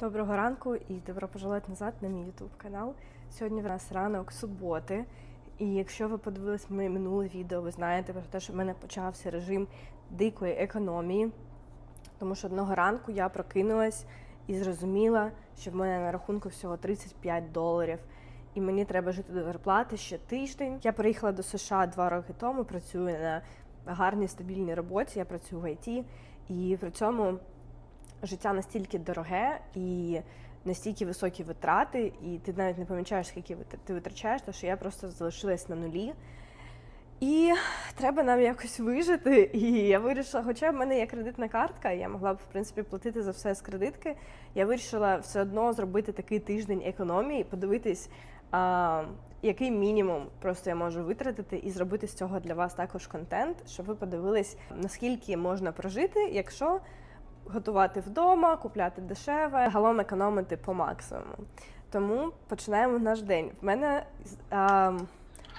Доброго ранку і добро пожаловать назад на мій YouTube канал. Сьогодні в нас ранок суботи. І якщо ви подивились моє минуле відео, ви знаєте про те, що в мене почався режим дикої економії. Тому що одного ранку я прокинулась і зрозуміла, що в мене на рахунку всього 35 доларів. І мені треба жити до зарплати ще тиждень. Я приїхала до США два роки тому, працюю на гарній стабільній роботі. Я працюю в ІТ, і при цьому життя настільки дороге і настільки високі витрати, і ти навіть не помічаєш, скільки ти витрачаєш, тому що я просто залишилась на нулі. І треба нам якось вижити. І я вирішила, хоча в мене є кредитна картка, я могла б в принципі платити за все з кредитки. Я вирішила все одно зробити такий тиждень економії, подивитись, а, який мінімум просто я можу витратити, і зробити з цього для вас також контент, щоб ви подивились, наскільки можна прожити, якщо готувати вдома, купляти дешеве, загалом економити по максимуму. Тому починаємо наш день. В мене а,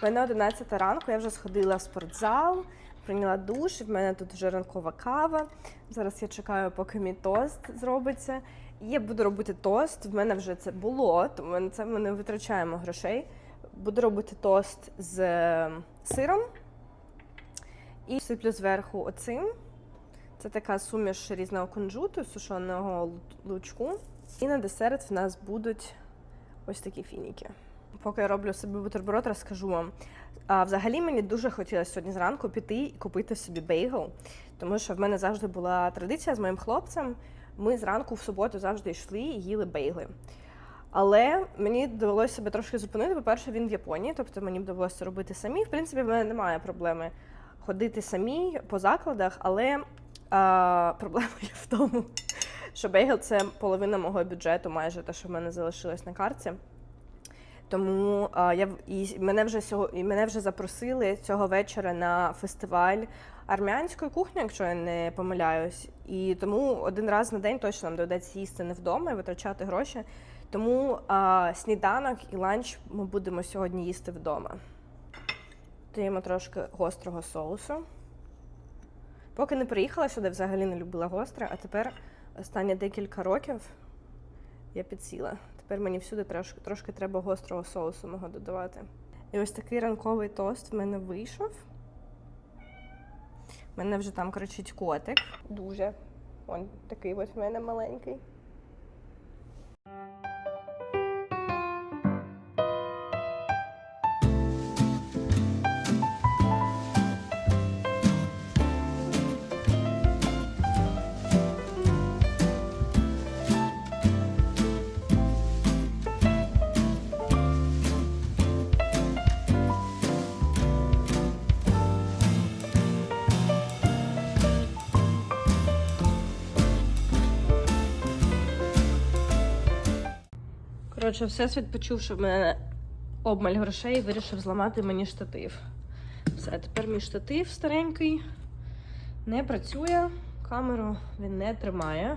в мене 11 ранку, я вже сходила в спортзал, прийняла душ, в мене тут вже ранкова кава. Зараз я чекаю, поки мій тост зробиться. І я буду робити тост. В мене вже це було, тому це ми не витрачаємо грошей. Буду робити тост з е, сиром і сиплю зверху оцим. Це така суміш різного кунжуту, сушеного лучку. І на десерт в нас будуть ось такі фініки. Поки я роблю собі бутерброд, розкажу вам. А, взагалі мені дуже хотілося сьогодні зранку піти і купити собі бейгл, тому що в мене завжди була традиція з моїм хлопцем. Ми зранку в суботу завжди йшли і їли бейгли. Але мені довелося себе трошки зупинити. По-перше, він в Японії, тобто мені довелося робити самі. В принципі, в мене немає проблеми ходити самі по закладах, але а, проблема є в тому, що бейгл це половина мого бюджету, майже те, що в мене залишилось на карті. Тому а, я і мене вже сього і мене вже запросили цього вечора на фестиваль армянської кухні, якщо я не помиляюсь. І тому один раз на день точно нам доведеться їсти не вдома і витрачати гроші. Тому а, сніданок і ланч ми будемо сьогодні їсти вдома. Даємо трошки гострого соусу. Поки не приїхала сюди, взагалі не любила гостре, а тепер останні декілька років я підсіла. Тепер мені всюди трошки, трошки треба гострого соусу мого додавати. І ось такий ранковий тост в мене вийшов. У мене вже там кричить котик. Дуже. Он такий от в мене маленький. Коротше, всесвіт почув, що в мене обмаль грошей і вирішив зламати мені штатив. Все, тепер мій штатив старенький не працює, камеру він не тримає.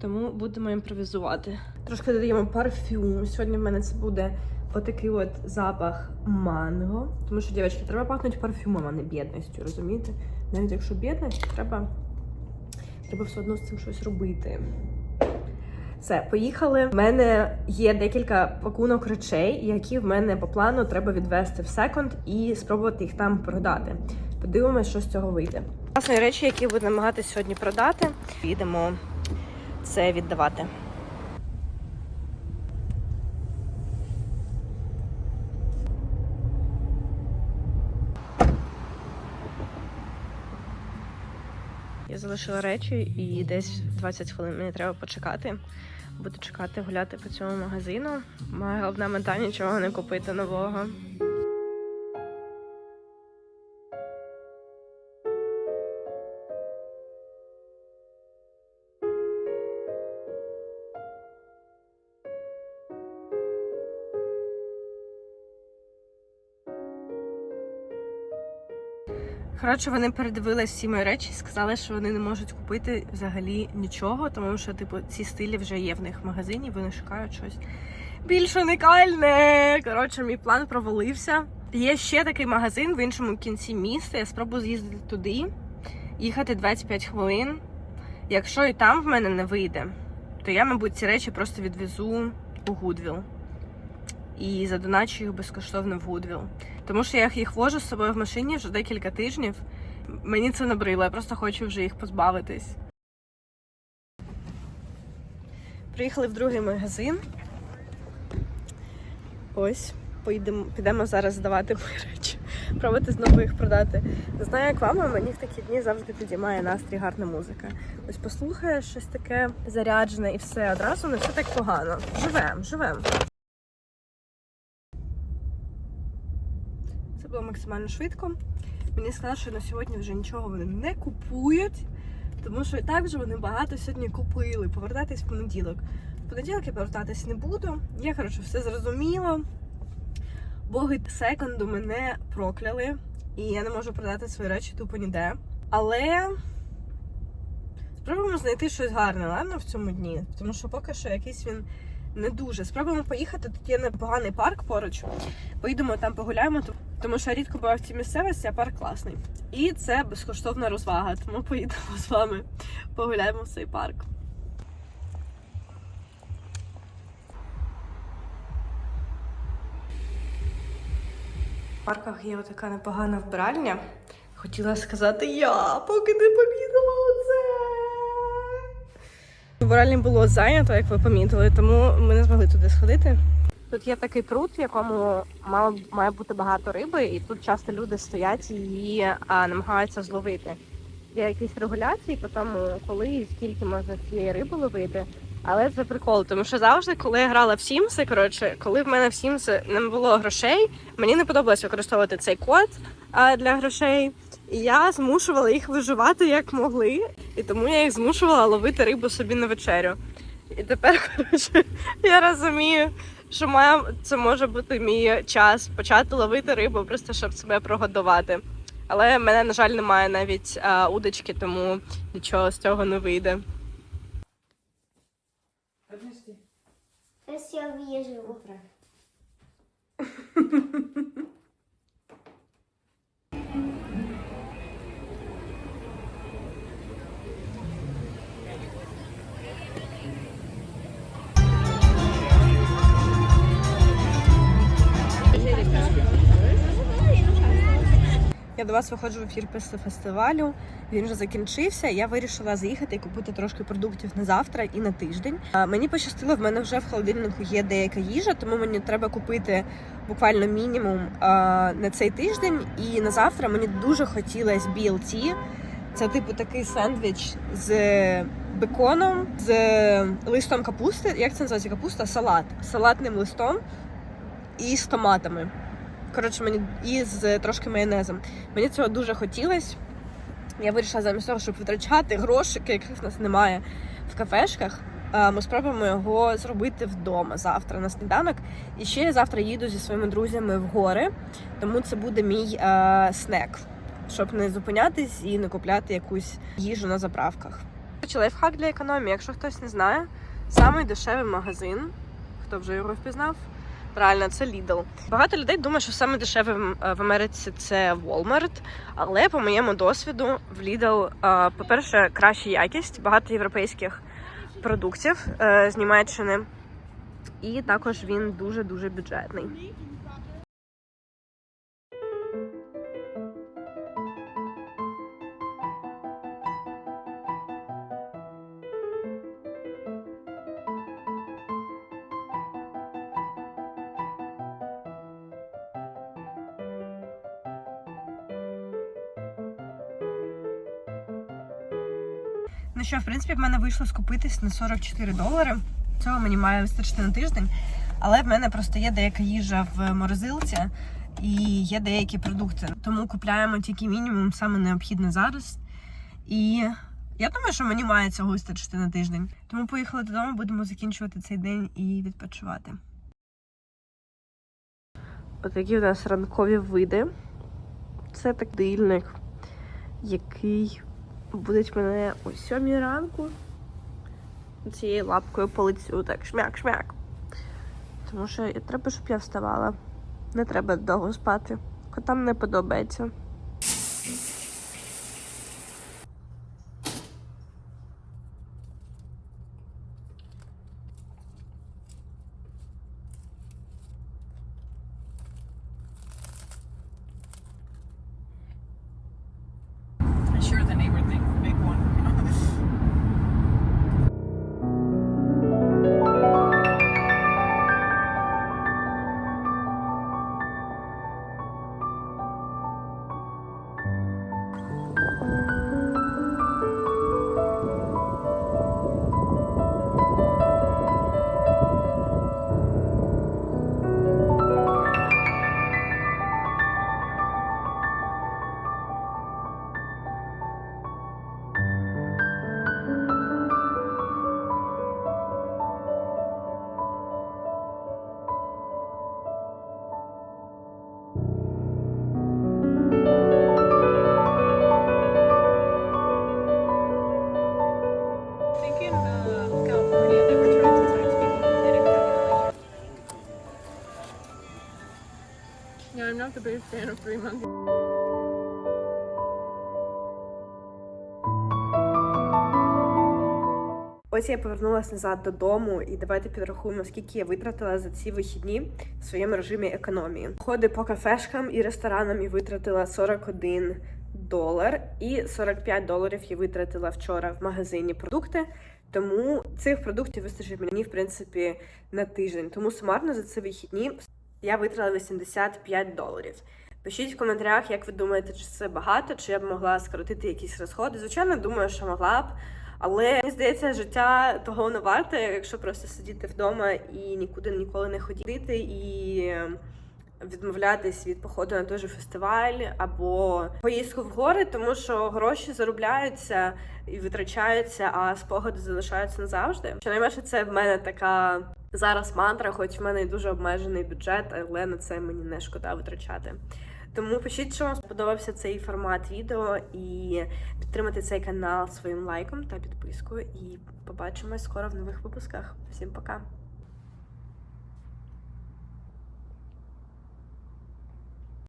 Тому будемо імпровізувати. Трошки додаємо парфюм. Сьогодні в мене це буде отакий от запах манго. Тому що, дівчатки, треба пахнути парфюмом, а не бідністю, розумієте? Навіть якщо бідність, треба, треба все одно з цим щось робити. Все, поїхали. У мене є декілька пакунок речей, які в мене по плану треба відвести в секонд і спробувати їх там продати. Подивимось, що з цього вийде. Власне, речі, які буду намагатися сьогодні продати, підемо це віддавати. Залишила речі і десь 20 хвилин мені треба почекати. Буду чекати гуляти по цьому магазину. Моя головна мета нічого не купити нового. Коротше, вони передивились всі мої речі і сказали, що вони не можуть купити взагалі нічого, тому що, типу, ці стилі вже є в них в магазині, вони шукають щось більш уникальне. Коротше, мій план провалився. Є ще такий магазин в іншому кінці міста. Я спробую з'їздити туди, їхати 25 хвилин. Якщо і там в мене не вийде, то я, мабуть, ці речі просто відвезу у Гудвіл і задоначу їх безкоштовно в Гудвіл. Тому що я їх вожу з собою в машині вже декілька тижнів. Мені це набрило, я просто хочу вже їх позбавитись. Приїхали в другий магазин. Ось, поїдемо, підемо зараз здавати мої речі. Пробувати знову їх продати. Не знаю, як вам, а мені в такі дні завжди підіймає настрій гарна музика. Ось послухаєш щось таке заряджене і все одразу не все так погано. Живем, живем. Було максимально швидко. Мені сказали, що на сьогодні вже нічого вони не купують, тому що і так вже вони багато сьогодні купили. Повертатись в понеділок. В понеділок я повертатись не буду. Я, коротше, все зрозуміла. Боги секунду мене прокляли, і я не можу продати свої речі тупо ніде. Але спробуємо знайти щось гарне, ладно, в цьому дні. Тому що поки що якийсь він не дуже. Спробуємо поїхати. Тут є непоганий парк поруч. Поїдемо там погуляємо, тому що я рідко була в цій місцевості, а парк класний. І це безкоштовна розвага. Тому поїдемо з вами, погуляємо в цей парк. В парках є така непогана вбиральня. Хотіла сказати я, поки не помітила оце. Вбиральня було зайнято, як ви помітили, тому ми не змогли туди сходити. Тут є такий пруд, в якому мало має бути багато риби, і тут часто люди стоять і її а, намагаються зловити. Є якісь регуляції по тому, коли і скільки можна цієї риби ловити. Але це прикол, тому що завжди, коли я грала в Сімси, коротше, коли в мене в Сімси не було грошей, мені не подобалось використовувати цей код для грошей. І я змушувала їх виживати як могли, і тому я їх змушувала ловити рибу собі на вечерю. І тепер, коротше, я розумію, що моя, це може бути мій час почати ловити рибу, просто щоб себе прогодувати. Але в мене, на жаль, немає навіть а, удочки, тому нічого з цього не вийде. Сейчас я вижу. До вас виходжу в ефір після фестивалю. Він вже закінчився. Я вирішила заїхати і купити трошки продуктів на завтра і на тиждень. Мені пощастило, в мене вже в холодильнику є деяка їжа, тому мені треба купити буквально мінімум на цей тиждень. І на завтра мені дуже хотілося BLT. Це типу такий сендвіч з беконом, з листом капусти. Як це називається капуста? Салат. Салатним листом і з томатами. Коротше, мені і з трошки майонезом. Мені цього дуже хотілося. Я вирішила замість того, щоб витрачати грошики, яких в нас немає в кафешках. е, Ми спробуємо його зробити вдома завтра на сніданок. І ще я завтра їду зі своїми друзями в гори, тому це буде мій е, снек, щоб не зупинятись і не купляти якусь їжу на заправках. Лайфхак для економії. Якщо хтось не знає, самий дешевий магазин, хто вже його впізнав, Правильно, це Lidl. Багато людей думає, що саме дешеве в в Америці це Walmart, але по моєму досвіду в Lidl, е, по-перше, краща якість, багато європейських продуктів е, з Німеччини, і також він дуже дуже бюджетний. Ну що, в принципі, в мене вийшло скупитись на 44 долари. Цього мені має вистачити на тиждень. Але в мене просто є деяка їжа в морозилці і є деякі продукти. Тому купляємо тільки мінімум, саме необхідне зараз. І я думаю, що мені має цього вистачити на тиждень. Тому поїхали додому, будемо закінчувати цей день і відпочивати. Отакі у нас ранкові види. Це так дильник, який будуть мене о сьомій ранку цією лапкою по лицю, так шмяк-шмяк. Тому що треба, щоб я вставала. Не треба довго спати. Котам не подобається. A fan of Three Monkeys. Ось я повернулася назад додому, і давайте підрахуємо, скільки я витратила за ці вихідні в своєму режимі економії. Ходи по кафешкам і ресторанам і витратила 41 долар, і 45 доларів я витратила вчора в магазині продукти. Тому цих продуктів вистачить мені, в принципі, на тиждень. Тому сумарно за ці вихідні я витратила 85 доларів. Пишіть в коментарях, як ви думаєте, чи це багато, чи я б могла скоротити якісь розходи. Звичайно, думаю, що могла б. Але мені здається, життя того не варте, якщо просто сидіти вдома і нікуди ніколи не ходити і відмовлятись від походу на той же фестиваль або поїздку в гори, тому що гроші заробляються і витрачаються, а спогади залишаються назавжди. Щонайменше це в мене така зараз мантра, хоч в мене і дуже обмежений бюджет, але на це мені не шкода витрачати. Тому пишіть, що вам сподобався цей формат відео, і підтримати цей канал своїм лайком та підпискою. І побачимось скоро в нових випусках. Всім пока!